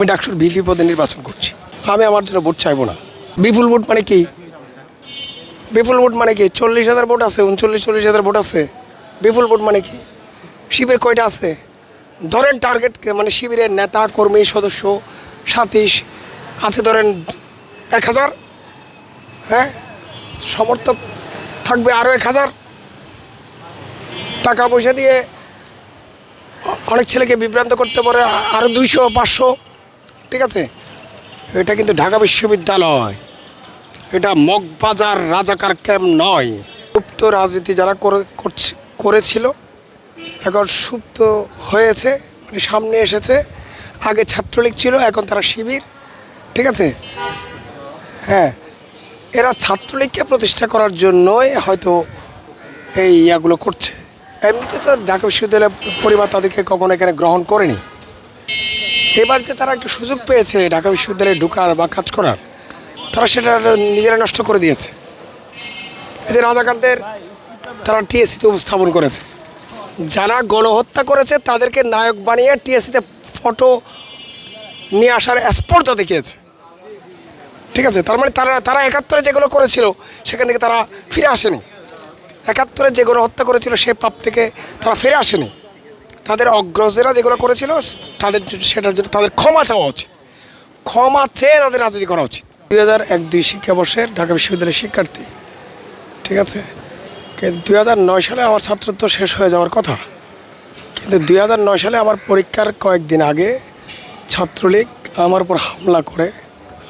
আমি ডাকসুর ভিপি পদে নির্বাচন করছি। আমি আমার জন্য ভোট চাইব না। বিপুল ভোট মানে কি? বিপুল ভোট মানে কি? চল্লিশ হাজার ভোট আছে, উনচল্লিশ, চল্লিশ হাজার ভোট আছে। বিপুল ভোট মানে কি? শিবির কয়টা আছে? ধরেন টার্গেট মানে শিবিরের নেতা, কর্মী, সদস্য, সাতিশ, আছে ধরেন এক হাজার। হ্যাঁ? সমর্থক থাকবে আরও এক হাজার। টাকা পয়সা দিয়ে অনেক ছেলেকে বিভ্রান্ত করতে পারে আরও দুইশো, পাঁচশো। ঠিক আছে? এটা কিন্তু ঢাকা বিশ্ববিদ্যালয়। এটা মগবাজার রাজাকার ক্যাম্প নয়। সুপ্ত রাজনীতি যারা করে, করছে- করেছিল, এখন সুপ্ত হয়েছে মানে সামনে এসেছে। আগে ছাত্রলীগ ছিল, এখন তারা শিবির, ঠিক আছে? হ্যাঁ এরা ছাত্রলীগকে প্রতিষ্ঠা করার জন্যই হয়তো এই ইয়াগুলো করছে। এমনিতে তো ঢাকা বিশ্ববিদ্যালয়ের পরিবার তাদেরকে কখনো এখানে গ্রহণ করেনি। এবার যে তারা একটু সুযোগ পেয়েছে ঢাকা বিশ্ববিদ্যালয়ে ঢুকার বা কাজ করার, তারা সেটা নিজেরা নষ্ট করে দিয়েছে। এদের রাজাকারদের তারা টিএসসিতে উপস্থাপন করেছে। যারা গণহত্যা করেছে, তাদেরকে নায়ক বানিয়ে টিএসসিতে ফটো নিয়ে আসার স্পর্ধা দেখিয়েছে। ঠিক আছে? তার মানে তারা তারা একাত্তরে যেগুলো করেছিল, সেখান থেকে তারা ফিরে আসেনি। একাত্তরে যে গণহত্যা করেছিল, সে পাপ থেকে তারা ফিরে আসেনি। তাদের অগ্রজেরা যেগুলো করেছিল, তাদের সেটার জন্য তাদের ক্ষমা চাওয়া উচিত। ক্ষমা চেয়ে তাদের রাজনীতি করা উচিত। দুই হাজার এক, দুই শিক্ষাবর্ষের ঢাকা বিশ্ববিদ্যালয়ের শিক্ষার্থী, ঠিক আছে? কিন্তু দুই হাজার নয় সালে আমার ছাত্রত্ব শেষ হয়ে যাওয়ার কথা। কিন্তু দুই হাজার নয় সালে আমার পরীক্ষার কয়েকদিন আগে ছাত্রলীগ আমার উপর হামলা করে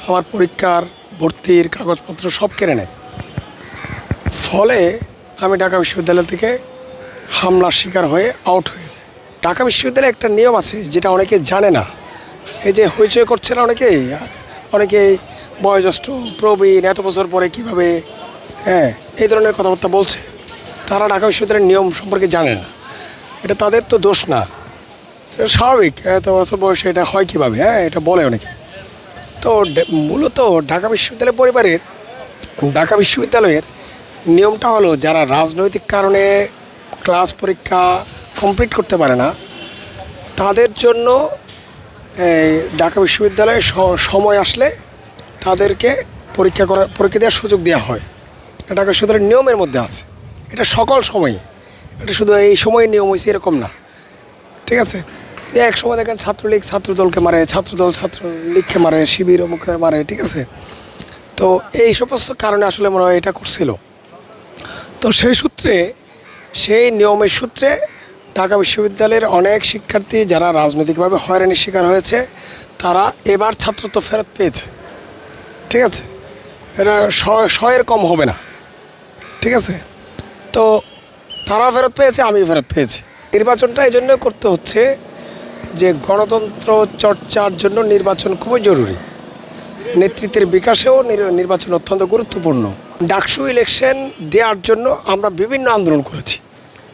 আমার পরীক্ষার ভর্তির কাগজপত্র সব কেড়ে নেয়। ফলে আমি ঢাকা বিশ্ববিদ্যালয় থেকে হামলার শিকার হয়ে আউট হয়ে যাই ঢাকা বিশ্ববিদ্যালয়ে একটা নিয়ম আছে, যেটা অনেকে জানে না। এই যে হইচই করছে না অনেকেই অনেকেই বয়োজ্যেষ্ঠ, প্রবীণ, এত বছর পরে কীভাবে হ্যাঁ এই ধরনের কথাবার্তা বলছে, তারা ঢাকা বিশ্ববিদ্যালয়ের নিয়ম সম্পর্কে জানে না। এটা তাদের তো দোষ না। স্বাভাবিক, এত বছর বয়সে এটা হয় কীভাবে হ্যাঁ এটা বলে অনেকে। তো মূলত ঢাকা বিশ্ববিদ্যালয় পরিবারের, ঢাকা বিশ্ববিদ্যালয়ের নিয়মটা হলো, যারা রাজনৈতিক কারণে ক্লাস পরীক্ষা কমপ্লিট করতে পারে না। তাদের জন্য, এই, ঢাকা বিশ্ববিদ্যালয়ে সময় আসলে তাদেরকে পরীক্ষা করার, পরীক্ষা দেওয়ার সুযোগ দেওয়া হয়। এটা ঢাকা বিশ্ববিদ্যালয়ের নিয়মের মধ্যে আছে। এটা সকল সময়ে এটা শুধু এই সময়ে নিয়ম হয়েছে এরকম না। ঠিক আছে? এক সময় দেখেন ছাত্রলীগ ছাত্রদলকে মারে, ছাত্রদল ছাত্রলীগকে মারে, শিবির মুখে মারে, ঠিক আছে? তো এই সমস্ত কারণে আসলে মনে হয় এটা করছিল। তো সেই সূত্রে, সেই নিয়মের সূত্রে ঢাকা বিশ্ববিদ্যালয়ের অনেক শিক্ষার্থী যারা রাজনৈতিকভাবে হয়রানির শিকার হয়েছে, তারা এবার ছাত্রত্ব ফেরত পেয়েছে। ঠিক আছে? এটা শয়ের কম হবে না। ঠিক আছে? তো তারা ফেরত পেয়েছে আমি ফেরত পেয়েছি। নির্বাচনটা এই জন্য করতে হচ্ছে যে গণতন্ত্র চর্চার জন্য নির্বাচন খুবই জরুরি। নেতৃত্বের বিকাশেও নির- নির্বাচন অত্যন্ত গুরুত্বপূর্ণ। ডাকসু ইলেকশন দেওয়ার জন্য আমরা বিভিন্ন আন্দোলন করেছি।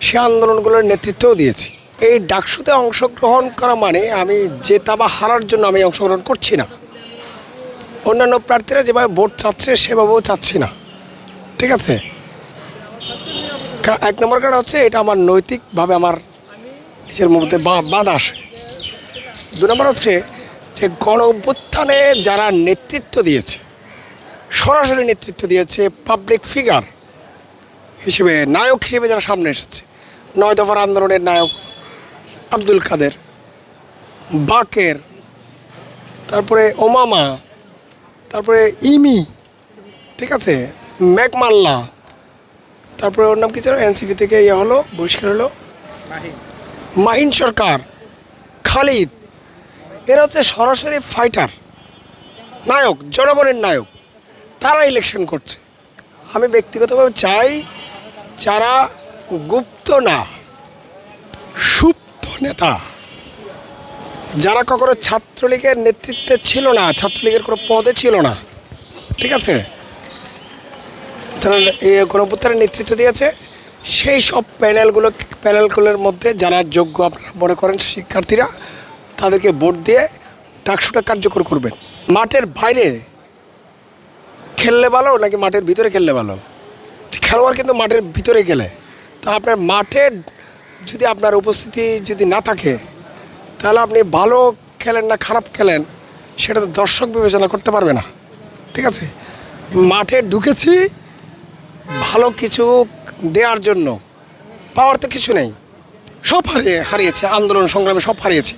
সে আন্দোলনগুলোর নেতৃত্বও দিয়েছি। এই ডাকসুতে অংশগ্রহণ করা মানে আমি জেতা বা হারার জন্য আমি অংশগ্রহণ করছি না। অন্যান্য প্রার্থীরা যেভাবে ভোট চাচ্ছে, সেভাবেও চাচ্ছি না। ঠিক আছে? এক নম্বর কারণ হচ্ছে এটা আমার নৈতিকভাবে আমার নিজের মধ্যে বাধা আসে। দু নম্বর হচ্ছে যে গণ অভ্যুত্থানে যারা নেতৃত্ব দিয়েছে, সরাসরি নেতৃত্ব দিয়েছে পাবলিক ফিগার হিসেবে নায়ক হিসেবে যারা সামনে এসেছে নয় দফার আন্দোলনের নায়ক আব্দুল কাদের বাকের তারপরে ওমামা তারপরে ইমি ঠিক আছে? ম্যাকমাল্লা তারপরে ওর নাম কি ছিল এনসিপি থেকে ইয়ে হলো বহিষ্কার হলো? মাহিন। সরকার খালিদ এরা হচ্ছে সরাসরি ফাইটার নায়ক জনগণের নায়ক তারা ইলেকশন করছে। আমি ব্যক্তিগতভাবে চাই যারা গুপ্ত না, সুপ্ত নেতা, যারা কখনো ছাত্রলীগের নেতৃত্বে ছিল না, ছাত্রলীগের কোনো পদে ছিল না, ঠিক আছে? তারা এই গণপুত্রের নেতৃত্ব দিয়েছে, সেই সব প্যানেলগুলো, প্যানেলগুলোর মধ্যে যারা যোগ্য আপনারা মনে করেন শিক্ষার্থীরা, তাদেরকে ভোট দিয়ে ডাকসুটা কার্যকর করবেন। মাঠের বাইরে খেললে ভালো নাকি মাঠের ভিতরে খেললে ভালো? খেলোয়াড় কিন্তু মাঠের ভিতরে গেলে। তো আপনার মাঠে যদি আপনার উপস্থিতি যদি না থাকে, তাহলে আপনি ভালো খেলেন না খারাপ খেলেন, সেটা তো দর্শক বিবেচনা করতে পারবে না। ঠিক আছে? মাঠে ঢুকেছি, ভালো কিছু দেওয়ার জন্য। পাওয়ার তো কিছু নেই। সব হারিয়ে হারিয়েছে, আন্দোলন সংগ্রামে সব হারিয়েছে।